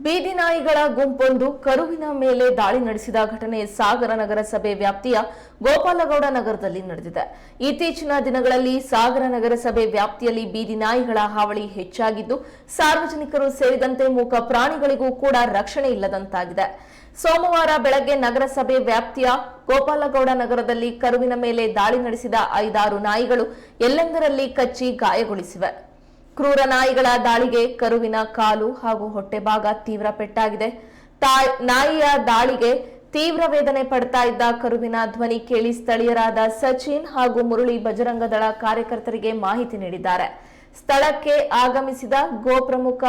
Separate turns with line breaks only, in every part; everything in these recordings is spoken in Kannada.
ಬೀದಿ ನಾಯಿಗಳ ಗುಂಪೊಂದು ಕರುವಿನ ಮೇಲೆ ದಾಳಿ ನಡೆಸಿದ ಘಟನೆ ಸಾಗರ ನಗರಸಭೆ ವ್ಯಾಪ್ತಿಯ ಗೋಪಾಲಗೌಡ ನಗರದಲ್ಲಿ ನಡೆದಿದೆ. ಇತ್ತೀಚಿನ ದಿನಗಳಲ್ಲಿ ಸಾಗರ ನಗರಸಭೆ ವ್ಯಾಪ್ತಿಯಲ್ಲಿ ಬೀದಿ ನಾಯಿಗಳ ಹಾವಳಿ ಹೆಚ್ಚಾಗಿದ್ದು, ಸಾರ್ವಜನಿಕರು ಸೇರಿದಂತೆ ಮೂಕ ಪ್ರಾಣಿಗಳಿಗೂ ಕೂಡ ರಕ್ಷಣೆ ಇಲ್ಲದಂತಾಗಿದೆ. ಸೋಮವಾರ ಬೆಳಗ್ಗೆ ನಗರಸಭೆ ವ್ಯಾಪ್ತಿಯ ಗೋಪಾಲಗೌಡ ನಗರದಲ್ಲಿ ಕರುವಿನ ಮೇಲೆ ದಾಳಿ ನಡೆಸಿದ ಐದಾರು ನಾಯಿಗಳು ಎಲ್ಲೆಂದರಲ್ಲಿ ಕಚ್ಚಿ ಗಾಯಗೊಳಿಸಿವೆ. ಕ್ರೂರ ನಾಯಿಗಳ ದಾಳಿಗೆ ಕರುವಿನ ಕಾಲು ಹಾಗೂ ಹೊಟ್ಟೆ ಭಾಗ ತೀವ್ರ ಪೆಟ್ಟಾಗಿದೆ. ತಾಯ್- ನಾಯಿಯ ದಾಳಿಗೆ ತೀವ್ರ ವೇದನೆ ಪಡ್ತಾ ಇದ್ದ ಕರುವಿನ ಧ್ವನಿ ಕೇಳಿ ಸ್ಥಳೀಯರಾದ ಸಚಿನ್ ಹಾಗೂ ಮುರಳಿ ಬಜರಂಗದಳ ಕಾರ್ಯಕರ್ತರಿಗೆ ಮಾಹಿತಿ ನೀಡಿದ್ದಾರೆ. ಸ್ಥಳಕ್ಕೆ ಆಗಮಿಸಿದ ಗೋ ಪ್ರಮುಖ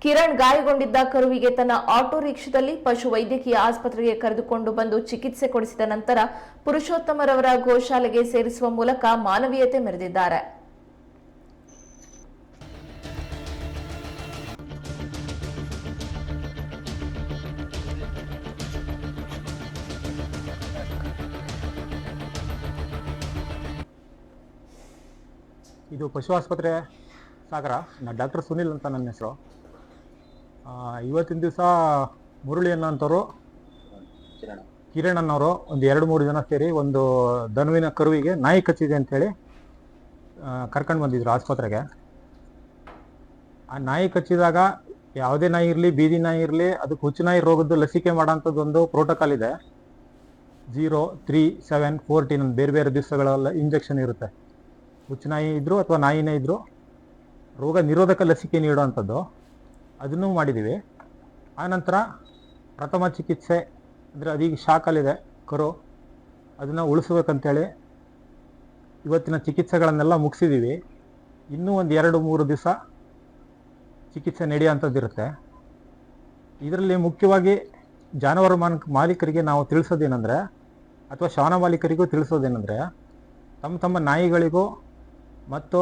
ಕಿರಣ್ ಗಾಯಗೊಂಡಿದ್ದ ಕರುವಿಗೆ ತನ್ನ ಆಟೋ ರಿಕ್ಷಾದಲ್ಲಿ ಪಶು ವೈದ್ಯಕೀಯ ಆಸ್ಪತ್ರೆಗೆ ಕರೆದುಕೊಂಡು ಬಂದು ಚಿಕಿತ್ಸೆ ಕೊಡಿಸಿದ ನಂತರ ಪುರುಷೋತ್ತಮರವರ ಗೋಶಾಲೆಗೆ ಸೇರಿಸುವ ಮೂಲಕ ಮಾನವೀಯತೆ ಮೆರೆದಿದ್ದಾರೆ.
ಇದು ಪಶು ಆಸ್ಪತ್ರೆ ಸಾಗರ. ನಾ ಡಾಕ್ಟರ್ ಸುನಿಲ್ ಅಂತ ನನ್ನ ಹೆಸರು. ಇವತ್ತಿನ ದಿವಸ ಮುರುಳಿ ಅನ್ನೋಂಥವ್ರು ಕಿರಣ್ ಅನ್ನೋರು, ಒಂದು ಎರಡು ಮೂರು ಜನ ಸೇರಿ ಒಂದು ದನುವಿನ ಕರುವಿಗೆ ನಾಯಿ ಕಚ್ಚಿದೆ ಅಂತೇಳಿ ಕರ್ಕೊಂಡು ಬಂದಿದ್ರು ಆಸ್ಪತ್ರೆಗೆ. ಆ ನಾಯಿ ಕಚ್ಚಿದಾಗ ಯಾವುದೇ ನಾಯಿ ಇರಲಿ, ಬೀದಿ ನಾಯಿ ಇರಲಿ, ಅದಕ್ಕೆ ಹುಚ್ಚು ನಾಯಿ ರೋಗದ್ದು ಲಸಿಕೆ ಮಾಡೋಂಥದ್ದು ಒಂದು ಪ್ರೋಟೋಕಾಲ್ ಇದೆ ಜೀರೋ ತ್ರೀ ಸೆವೆನ್ ಫೋರ್ಟೀನ್ ಬೇರೆ ಬೇರೆ ದಿವಸಗಳೆಲ್ಲ ಇಂಜೆಕ್ಷನ್ ಇರುತ್ತೆ. ನಾಯಿ ಇದ್ದರು ಅಥವಾ ನಾಯಿನೇ ಇದ್ದರು ರೋಗ ನಿರೋಧಕ ಲಸಿಕೆ ನೀಡುವಂಥದ್ದು, ಅದನ್ನು ಮಾಡಿದ್ದೀವಿ. ಆನಂತರ ಪ್ರಥಮ ಚಿಕಿತ್ಸೆ, ಅಂದರೆ ಅದೀಗ ಶಾಕಲ್ಲಿದೆ ಕರು. ಅದನ್ನು ಉಳಿಸ್ಬೇಕಂತೇಳಿ ಇವತ್ತಿನ ಚಿಕಿತ್ಸೆಗಳನ್ನೆಲ್ಲ ಮುಗಿಸಿದ್ದೀವಿ. ಇನ್ನೂ ಒಂದು ಎರಡು, ಮೂರು ದಿವಸ ಚಿಕಿತ್ಸೆ ನಡೆಯುವಂಥದ್ದಿರುತ್ತೆ ಇದರಲ್ಲಿ ಮುಖ್ಯವಾಗಿ ಜಾನುವಾರು ಮಾನ್, ಮಾಲೀಕರಿಗೆ ನಾವು ತಿಳಿಸೋದೇನೆಂದರೆ, ಅಥವಾ ಶ್ವಾನ ಮಾಲೀಕರಿಗೂ ತಿಳಿಸೋದೇನೆಂದರೆ, ತಮ್ಮ ತಮ್ಮ ನಾಯಿಗಳಿಗೂ ಮತ್ತು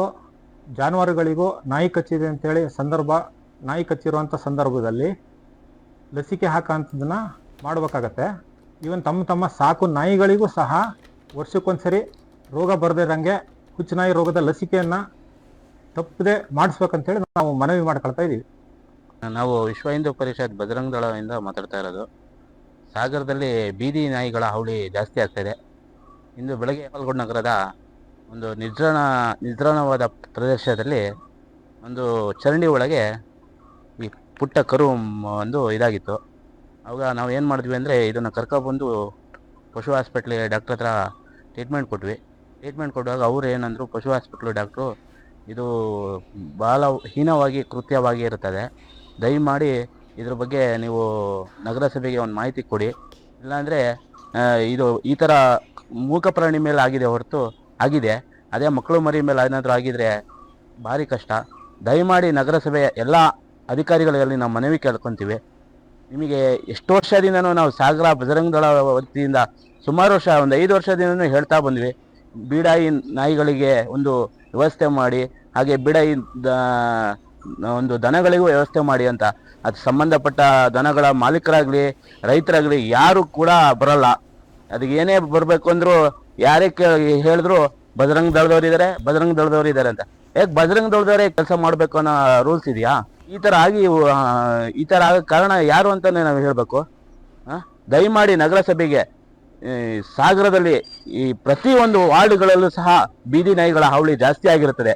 ಜಾನುವಾರುಗಳಿಗೂ ನಾಯಿ ಕಚ್ಚಿದೆ ಅಂತೇಳಿ ಸಂದರ್ಭ, ನಾಯಿ ಕಚ್ಚಿರುವಂಥ ಸಂದರ್ಭದಲ್ಲಿ ಲಸಿಕೆ ಹಾಕೋಂಥದ್ದನ್ನು ಮಾಡಬೇಕಾಗತ್ತೆ. ಈವನ್ ತಮ್ಮ ತಮ್ಮ ಸಾಕು ನಾಯಿಗಳಿಗೂ ಸಹ ವರ್ಷಕ್ಕೊಂದ್ಸರಿ ರೋಗ ಬರದಿರಂಗೆ ಹುಚ್ಚು ನಾಯಿ ರೋಗದ ಲಸಿಕೆಯನ್ನು ತಪ್ಪದೆ ಮಾಡಿಸ್ಬೇಕಂತೇಳಿ ನಾವು ಮನವಿ ಮಾಡ್ಕೊಳ್ತಾ ಇದ್ದೀವಿ
ನಾವು ವಿಶ್ವ ಹಿಂದೂ ಪರಿಷತ್ ಬಜರಂಗ ದಳದಿಂದ ಮಾತಾಡ್ತಾ ಇರೋದು. ಸಾಗರದಲ್ಲಿ ಬೀದಿ ನಾಯಿಗಳ ಹಾವಳಿ ಜಾಸ್ತಿ ಆಗ್ತಾಯಿದೆ ಇದೆ. ಇಂದು ಬೆಳಗ್ಗೆ ಪಾಲ್ಗೊಂಡ ನಗರದ ಒಂದು ನಿದ್ರಾಣ, ನಿದ್ರಾಣವಾದ ಪ್ರದೇಶದಲ್ಲಿ ಒಂದು ಚರಂಡಿ ಒಳಗೆ ಈ ಪುಟ್ಟ ಕರು ಒಂದು ಇದಾಗಿತ್ತು. ಅವಾಗ ನಾವು ಏನು ಮಾಡಿದ್ವಿ ಅಂದರೆ ಇದನ್ನು ಕರ್ಕೊಬಂದು ಪಶು ಹಾಸ್ಪಿಟ್ಲಿಗೆ ಡಾಕ್ಟ್ರ್ ಹತ್ರ ಟ್ರೀಟ್ಮೆಂಟ್ ಕೊಟ್ವಿ. ಟ್ರೀಟ್ಮೆಂಟ್ ಕೊಡುವಾಗ ಅವ್ರು ಏನಂದರು, ಪಶು ಹಾಸ್ಪಿಟ್ಲು ಡಾಕ್ಟ್ರು, ಇದು ಭಾಳ ಹೀನವಾಗಿ, ಕೃತ್ಯವಾಗಿ ಇರುತ್ತದೆ. ದಯಮಾಡಿ ಇದ್ರ ಬಗ್ಗೆ ನೀವು ನಗರಸಭೆಗೆ ಒಂದು ಮಾಹಿತಿ ಕೊಡಿ. ಇಲ್ಲಾಂದರೆ ಇದು ಈ ಥರ ಮೂಕ ಪ್ರಾಣಿ ಮೇಲೆ ಆಗಿದೆ ಹೊರತು ಆಗಿದೆ. ಅದೇ ಮಕ್ಕಳು ಮರಿ ಮೇಲೆ ಏನಾದರೂ ಆಗಿದ್ರೆ ಭಾರಿ ಕಷ್ಟ. ದಯಮಾಡಿ ನಗರಸಭೆ ಎಲ್ಲ ಅಧಿಕಾರಿಗಳಲ್ಲಿ ನಾವು ಮನವಿ ಕೇಳ್ಕೊತೀವಿ. ನಿಮಗೆ ಎಷ್ಟು ವರ್ಷದಿಂದನೂ ನಾವು ಸಾಗರ ಬಜರಂಗದಳ ವತಿಯಿಂದ ಸುಮಾರು ವರ್ಷ, ಒಂದು ಐದು ವರ್ಷದಿಂದನೂ ಹೇಳ್ತಾ ಬಂದ್ವಿ. ಬೀಡಾಯಿ ನಾಯಿಗಳಿಗೆ ಒಂದು ವ್ಯವಸ್ಥೆ ಮಾಡಿ, ಹಾಗೆ ಬಿಡಾಯಿ ದ- ಒಂದು ದನಗಳಿಗೂ ವ್ಯವಸ್ಥೆ ಮಾಡಿ ಅಂತ. ಅದು ಸಂಬಂಧಪಟ್ಟ ದನಗಳ ಮಾಲೀಕರಾಗಲಿ, ರೈತರಾಗಲಿ ಯಾರು ಕೂಡ ಬರಲ್ಲ. ಅದಕ್ಕೆ ಏನೇ ಬರಬೇಕು ಅಂದ್ರು ಯಾರೇ ಹೇಳಿದ್ರು ಬಜರಂಗ ದಳದವ್ರು ಇದ್ದಾರೆ ಬಜರಂಗ್ ದಳದವ್ರು ಇದ್ದಾರೆ ಅಂತ. ಯಾಕೆ ಬಜರಂಗ್ ದಳದವರೇ ಕೆಲಸ ಮಾಡಬೇಕು ಅನ್ನೋ ರೂಲ್ಸ್ ಇದೆಯಾ? ಈ ಥರ ಆಗಿ ಈ ಥರ ಆಗ ಕಾರಣ ಯಾರು ಅಂತಲೇ ನಾವು ಹೇಳಬೇಕು? ದಯಮಾಡಿ ನಗರಸಭೆಗೆ ಸಾಗರದಲ್ಲಿ ಈ ಪ್ರತಿಯೊಂದು ವಾರ್ಡ್ಗಳಲ್ಲೂ ಸಹ ಬೀದಿ ನಾಯಿಗಳ ಹಾವಳಿ ಜಾಸ್ತಿ ಆಗಿರುತ್ತದೆ.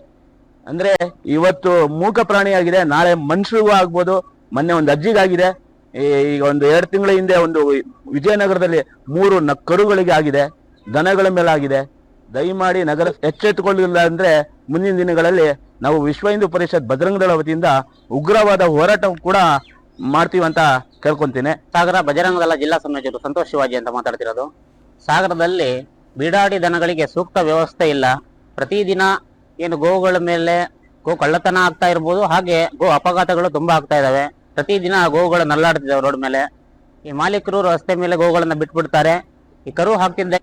ಅಂದ್ರೆ ಇವತ್ತು ಮೂಕ ಪ್ರಾಣಿಯಾಗಿದೆ ನಾಳೆ ಮನುಷ್ಯರಿಗೂ ಆಗ್ಬೋದು, ಮೊನ್ನೆ ಒಂದು ಅಜ್ಜಿಗಾಗಿದೆ ಈಗ ಒಂದು ಎರಡು ತಿಂಗಳ ಹಿಂದೆ ಒಂದು ವಿಜಯನಗರದಲ್ಲಿ ಮೂರು ನ ಕರುಗಳಿಗೆ ಆಗಿದೆ. ದನಗಳ ಮೇಲಾಗಿದೆ. ದಯಮಾಡಿ ನಗರ ಎಚ್ಚೆತ್ತುಕೊಳ್ಳಿಲ್ಲ ಅಂದ್ರೆ ಮುಂದಿನ ದಿನಗಳಲ್ಲಿ ನಾವು ವಿಶ್ವ ಹಿಂದೂ ಪರಿಷತ್ ಬಜರಂಗದಳ ವತಿಯಿಂದ ಉಗ್ರವಾದ ಹೋರಾಟ ಕೂಡ ಮಾಡ್ತೀವಿ ಅಂತ ಕೇಳ್ಕೊಂತೀನಿ.
ಸಾಗರ, ಬಜರಂಗದಳ ಜಿಲ್ಲಾ ಸಂಯೋಜಕರು ಸಂತೋಷ್ ಶಿವಾಜಿ ಅಂತ ಮಾತಾಡ್ತಿರೋದು. ಸಾಗರದಲ್ಲಿ ಬೀಡಾಡಿ ದನಗಳಿಗೆ ಸೂಕ್ತ ವ್ಯವಸ್ಥೆ ಇಲ್ಲ. ಪ್ರತಿದಿನ ಏನು ಗೋವುಗಳ ಮೇಲೆ ಗೋ ಕಳ್ಳತನ ಆಗ್ತಾ ಇರ್ಬೋದು, ಹಾಗೆ ಗೋ ಅಪಘಾತಗಳು ತುಂಬಾ ಆಗ್ತಾ ಇದಾವೆ. ಪ್ರತಿದಿನ ಗೋವುಗಳು ನಲ್ಲಾಡ್ತಿದ್ದಾವೆ ರೋಡ್ ಮೇಲೆ. ಈ ಮಾಲೀಕರು ರಸ್ತೆ ಮೇಲೆ ಗೋವುಗಳನ್ನ ಬಿಟ್ಬಿಡ್ತಾರೆ. ಈ ಕರು ಹಾಕ್ತಿದ್ದ